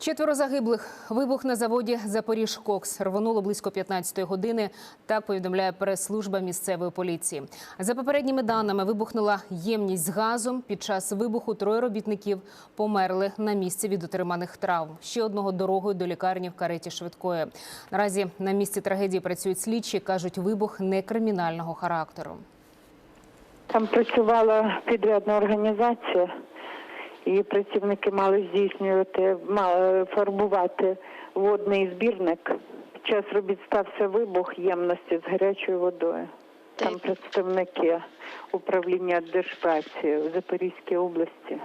Четверо загиблих. Вибух на заводі Запоріжкокс рвонуло близько 15-ї години. Так повідомляє прес-служба місцевої поліції. За попередніми даними, вибухнула ємність з газом. Під час вибуху троє робітників померли на місці від отриманих травм. Ще одного дорогою до лікарні в кареті швидкої. Наразі на місці трагедії працюють слідчі. кажуть, вибух не кримінального характеру. Там працювала підрядна організація, і працівники мали здійснювати, мали фарбувати водний збірник. Під час робіт стався вибух ємності з гарячою водою. Там представники управління держпраці в Запорізькій області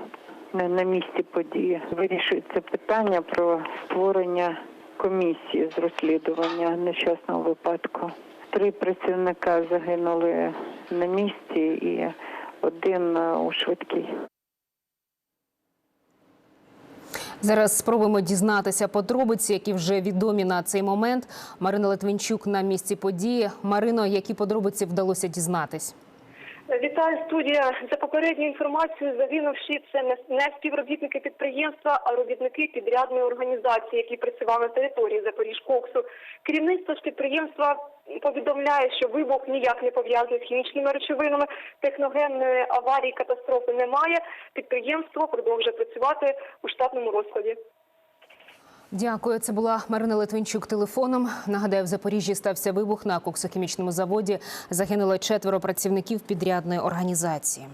на, місці події вирішується питання про створення комісії з розслідування нещасного випадку. Три працівника загинули на місці і один е, у швидкій. Зараз спробуємо дізнатися подробиці, які вже відомі на цей момент. Марина Литвинчук на місці події. Марино, які подробиці вдалося дізнатись? Вітаю студія. За попередньою інформацією загинувші це не співробітники підприємства, а робітники підрядної організації, які працювали на території Запоріжкоксу. Керівництво ж підприємства повідомляє, що вибух ніяк не пов'язаний з хімічними речовинами. Техногенної аварії катастрофи немає. Підприємство продовжує працювати у штатному розкладі. Дякую. Це була Марина Литвинчук телефоном. Нагадаю, в Запоріжжі стався вибух на коксохімічному заводі. Загинуло четверо працівників підрядної організації.